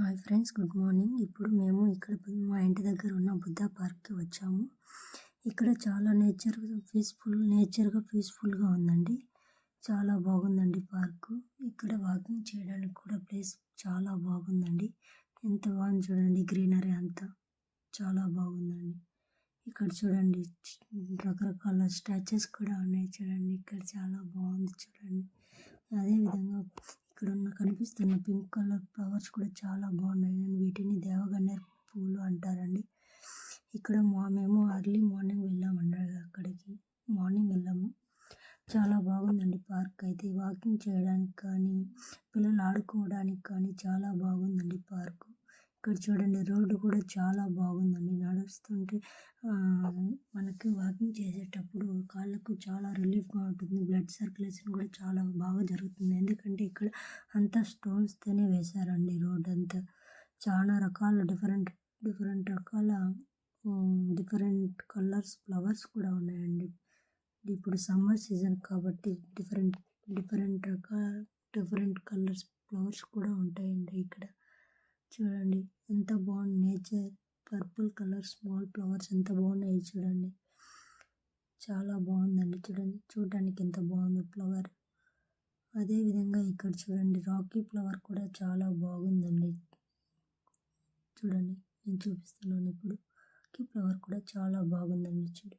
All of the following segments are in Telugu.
Hi friends good morning. ఇప్పుడు మేము ఇక్కడ మా ఇంటి దగ్గర ఉన్న బుద్ధ పార్క్కి వచ్చాము. ఇక్కడ చాలా నేచర్ పీస్ఫుల్ నేచర్గా పీస్ఫుల్గా ఉందండి. చాలా బాగుందండి పార్కు. ఇక్కడ వాకింగ్ చేయడానికి కూడా ప్లేస్ చాలా బాగుందండి. ఎంత బాగుంది చూడండి గ్రీనరీ అంతా చాలా బాగుందండి. ఇక్కడ చూడండి రకరకాల స్టాచ్యూస్ కూడా ఉన్నాయి చూడండి. ఇక్కడ చాలా బాగుంది చూడండి. అదేవిధంగా ఇక్కడ ఉన్న కనిపిస్తున్న పింక్ కలర్ ఫ్లవర్స్ కూడా చాలా బాగున్నాయి. నేను వీటిని దేవగన్నేరు పూలు అంటారండి. ఇక్కడ మా మేము అర్లీ మార్నింగ్ వెళ్ళామండి అక్కడికి. మార్నింగ్ వెళ్ళాము. చాలా బాగుందండి పార్క్ అయితే. వాకింగ్ చేయడానికి కానీ పిల్లలు ఆడుకోవడానికి కానీ చాలా బాగుందండి పార్కు. ఇక్కడ చూడండి రోడ్డు కూడా చాలా బాగుందండి. నడుస్తుంటే మనకి వాకింగ్ చేసేటప్పుడు కాళ్ళకు చాలా రిలీఫ్గా ఉంటుంది. బ్లడ్ సర్క్యులేషన్ కూడా చాలా బాగా జరుగుతుంది. ఎందుకంటే ఇక్కడ అంతా స్టోన్స్తోనే వేశారండి రోడ్ అంతా చాలా రకాల డిఫరెంట్ డిఫరెంట్ రకాల డిఫరెంట్ కలర్స్ ఫ్లవర్స్ కూడా ఉన్నాయండి. ఇప్పుడు సమ్మర్ సీజన్ కాబట్టి డిఫరెంట్ డిఫరెంట్ రకాల డిఫరెంట్ కలర్స్ ఫ్లవర్స్ కూడా ఉంటాయండి ఇక్కడ. చూడండి ఎంత బాగుంది nature. Purple colour small flowers ఎంత బాగున్నాయి చూడండి. చాలా బాగుందండి చూడండి. చూడడానికి ఎంత బాగుంది ఫ్లవర్. అదేవిధంగా ఇక్కడ చూడండి రాకీ ఫ్లవర్ కూడా చాలా బాగుందండి. చూడండి నేను చూపిస్తున్నాను ఇప్పుడు. రాకీ ఫ్లవర్ కూడా చాలా బాగుందండి చూడు.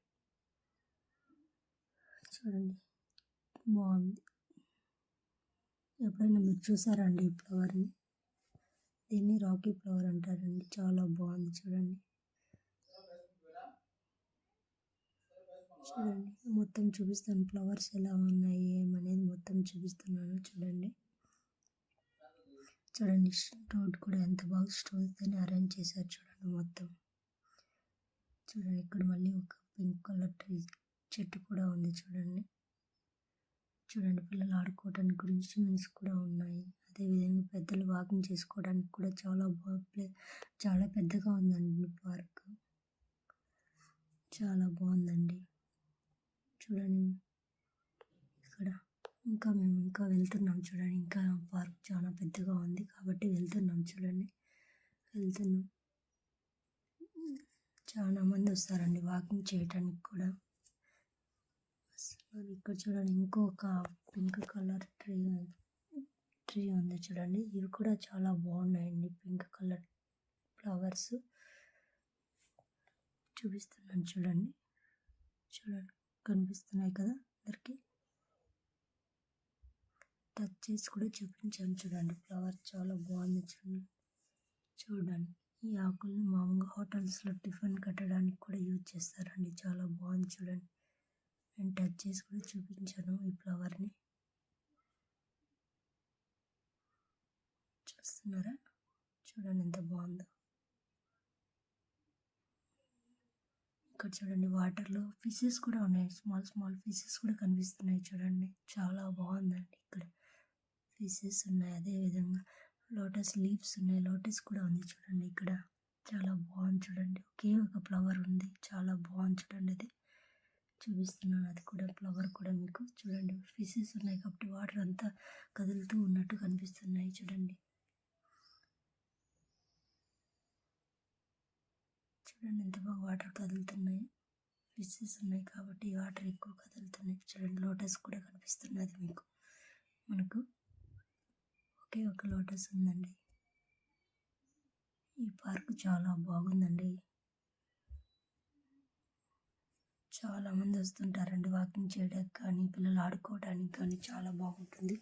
చూడండి బాగుంది. ఎప్పుడైనా మీరు చూసారండి ఈ ఫ్లవర్ని? దీన్ని రాకీ ఫ్లవర్ అంటారండి. చాలా బాగుంది చూడండి. చూడండి మొత్తం చూపిస్తాను ఫ్లవర్స్ ఎలా ఉన్నాయి ఏమనేది మొత్తం చూపిస్తున్నాను చూడండి. చూడండి రోడ్ కూడా ఎంత బాగా స్టోన్స్తో అరేంజ్ చేశారు చూడండి మొత్తం. చూడండి ఇక్కడ మళ్ళీ ఒక పింక్ కలర్ ట్రీ చెట్టు కూడా ఉంది చూడండి. చూడండి పిల్లలు ఆడుకోవడానికి కూడా ఇన్స్ట్రుమెంట్స్ కూడా ఉన్నాయి. అదేవిధంగా పెద్దలు వాకింగ్ చేసుకోవడానికి కూడా చాలా బాగా చాలా పెద్దగా ఉందండి పార్క్ చాలా బాగుందండి. చూడండి. ఇక్కడ ఇంకా మేము ఇంకా వెళ్తున్నాం చూడండి. ఇంకా పార్క్ చాలా పెద్దగా ఉంది కాబట్టి వెళ్తున్నాం చూడండి. వెళ్తున్నాం. చాలా మంది వస్తారండి వాకింగ్ చేయడానికి కూడా. ఇక్కడ చూడండి ఇంకొక పింక్ కలర్ ట్రీ ట్రీ ఉంది చూడండి. ఇవి కూడా చాలా బాగున్నాయండి పింక్ కలర్ ఫ్లవర్స్. చూపిస్తున్నాను చూడండి. చూడండి కనిపిస్తున్నాయి కదా అందరికి. టచ్ చేసి కూడా చూపించాను చూడండి ఫ్లవర్ చాలా బాగుంది చూడండి. చూడండి ఈ ఆకుల్ని మామూలుగా హోటల్స్లో టిఫిన్ కట్టడానికి కూడా యూజ్ చేస్తారండి చాలా బాగుంది చూడండి. నేను టచ్ చేసి కూడా చూపించాను ఈ ఫ్లవర్ని. చూస్తున్నారా? చూడండి ఎంత బాగుందో. ఇక్కడ చూడండి వాటర్లో ఫిషెస్ కూడా ఉన్నాయి. స్మాల్ స్మాల్ ఫిషెస్ కూడా కనిపిస్తున్నాయి చూడండి. చాలా బాగుందండి ఇక్కడ. ఫిషెస్ ఉన్నాయి. అదేవిధంగా లోటస్ లీవ్స్ ఉన్నాయి. లోటస్ కూడా ఉంది చూడండి ఇక్కడ. చాలా బాగుంది చూడండి. ఒకే ఒక ఫ్లవర్ ఉంది. చాలా బాగుంది చూడండి అది. చూపిస్తున్నాను. అది కూడా ఫ్లవర్ కూడా మీకు. చూడండి ఫిషెస్ ఉన్నాయి కాబట్టి వాటర్ అంతా కదులుతూ ఉన్నట్టు కనిపిస్తున్నాయి. చూడండి. చూడండి ఎంత బాగా వాటర్ కదులుతున్నాయి. ఫిషెస్ ఉన్నాయి కాబట్టి వాటర్ ఎక్కువ కదులుతున్నాయి. చూడండి లోటస్ కూడా కనిపిస్తున్నది మీకు. మనకు ఒకే ఒక లోటస్ ఉందండి. ఈ పార్క్ చాలా బాగుందండి. చాలామంది వస్తుంటారండి వాకింగ్ చేయడానికి కానీ పిల్లలు ఆడుకోవడానికి కానీ చాలా బాగుంటుంది.